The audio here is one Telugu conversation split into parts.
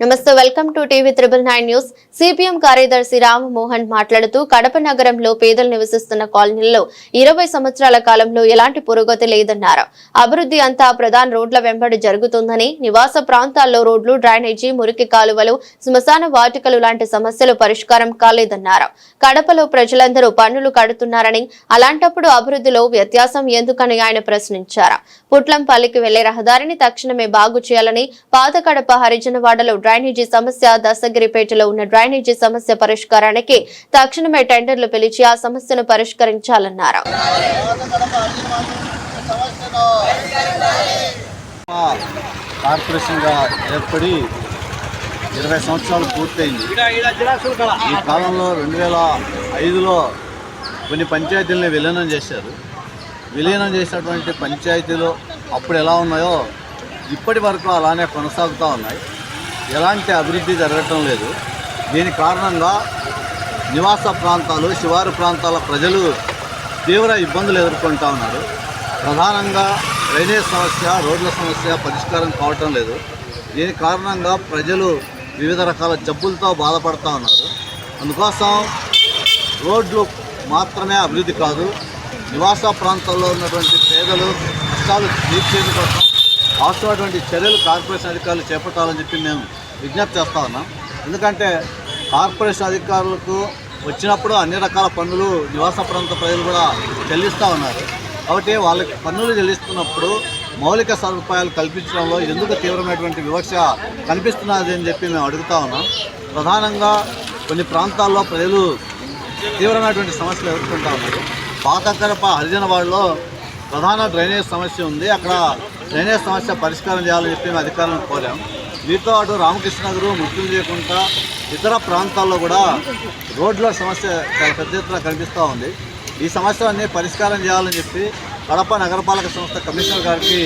నమస్తే welcome to TV triple nine news. CPM కార్యదర్శి రామ్మోహన్ మాట్లాడుతూ కడప నగరంలో పేదలు నివసిస్తున్న కాలనీల్లో ఇరవై సంవత్సరాల కాలంలో ఎలాంటి పురోగతి లేదన్నారు. అభివృద్ధి అంతా ప్రధాన రోడ్ల వెంబడి జరుగుతుందని నివాస ప్రాంతాల్లో రోడ్లు డ్రైనేజీ మురికి కాలువలు శ్మశాన వాటికలు లాంటి సమస్యలు పరిష్కారం కాలేదన్నారు. కడపలో ప్రజలందరూ పన్నులు కడుతున్నారని అలాంటప్పుడు అభివృద్ధిలో వ్యత్యాసం ఎందుకని ఆయన ప్రశ్నించారు. పుట్లంపల్లికి వెళ్ళే రహదారిని తక్షణమే బాగు చేయాలని పాత కడప హరిజనవాడలో డ్రైనేజీ సమస్య దశగిరిపేటలో ఉన్న డ్రైనేజీ సమస్య పరిష్కారానికి తక్షణమే టెండర్లు పిలిచి ఆ సమస్యను పరిష్కరించాలన్నారు. కార్పొరేషన్గా ఏర్పడి ఇరవై సంవత్సరాలు పూర్తయింది. ఈ కాలంలో రెండు వేల ఐదులో కొన్ని పంచాయతీలని విలీనం చేశారు. విలీనం చేసినటువంటి పంచాయతీలు అప్పుడు ఎలా ఉన్నాయో ఇప్పటి వరకు అలానే కొనసాగుతూ ఉన్నాయి. ఎలాంటి అభివృద్ధి జరగటం లేదు. దీని కారణంగా నివాస ప్రాంతాలు శివారు ప్రాంతాల ప్రజలు తీవ్ర ఇబ్బందులు ఎదుర్కొంటా ఉన్నారు. ప్రధానంగా డ్రైనేజ్ సమస్య రోడ్ల సమస్య పరిష్కారం కావటం లేదు. దీని కారణంగా ప్రజలు వివిధ రకాల జబ్బులతో బాధపడుతూ ఉన్నారు. అందుకోసం రోడ్లు మాత్రమే అభివృద్ధి కాదు నివాస ప్రాంతాల్లో ఉన్నటువంటి పేదలు కష్టాలు తీర్చేది కోసం అవసరమైనటువంటి చర్యలు కార్పొరేషన్ అధికారులు చేపట్టాలని చెప్పి మేము విజ్ఞప్తి చేస్తా ఉన్నాం. ఎందుకంటే కార్పొరేషన్ అధికారులకు వచ్చినప్పుడు అన్ని రకాల పన్నులు నివాస ప్రాంత ప్రజలు కూడా చెల్లిస్తూ ఉన్నారు. కాబట్టి వాళ్ళకి పన్నులు చెల్లిస్తున్నప్పుడు మౌలిక సదుపాయాలు కల్పించడంలో ఎందుకు తీవ్రమైనటువంటి వివక్ష కనిపిస్తున్నది అని చెప్పి మేము అడుగుతా ఉన్నాం. ప్రధానంగా కొన్ని ప్రాంతాల్లో ప్రజలు తీవ్రమైనటువంటి సమస్యలు ఎదుర్కొంటా ఉన్నారు. పాతకరప హరిజనవాడలో ప్రధాన డ్రైనేజ్ సమస్య ఉంది. అక్కడ డ్రైనేజ్ సమస్య పరిష్కారం చేయాలని చెప్పి మేము అధికారులను కోరాం. వీటితో పాటు రామకృష్ణనగరు ముఖ్యం చేయకుండా ఇతర ప్రాంతాల్లో కూడా రోడ్ల సమస్య చాలా పెద్ద ఎత్తున కనిపిస్తూ ఉంది. ఈ సమస్యలన్నీ పరిష్కారం చేయాలని చెప్పి కడప నగరపాలక సంస్థ కమిషనర్ గారికి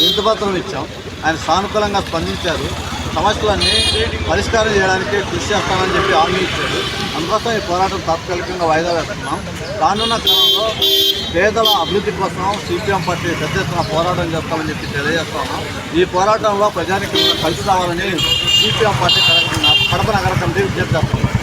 వింతపత్రం ఇచ్చాం. ఆయన సానుకూలంగా స్పందించారు. సమస్యలన్నీ పరిష్కారం చేయడానికి కృషి చేస్తామని చెప్పి హామీ ఇచ్చారు. అందుకోసం ఈ పోరాటం తాత్కాలికంగా వాయిదా వేస్తున్నాం. రానున్న క్రమంలో పేదల అభివృద్ధి కోసం సిపిఎం పార్టీ పెద్ద ఎత్తున పోరాటం చేస్తామని చెప్పి తెలియజేస్తున్నాం. ఈ పోరాటంలో ప్రజానికి కలిసి రావాలని సిపిఎం పార్టీ కడప కడప నగర కమిటీ విజ్ఞప్తి చేస్తున్నాం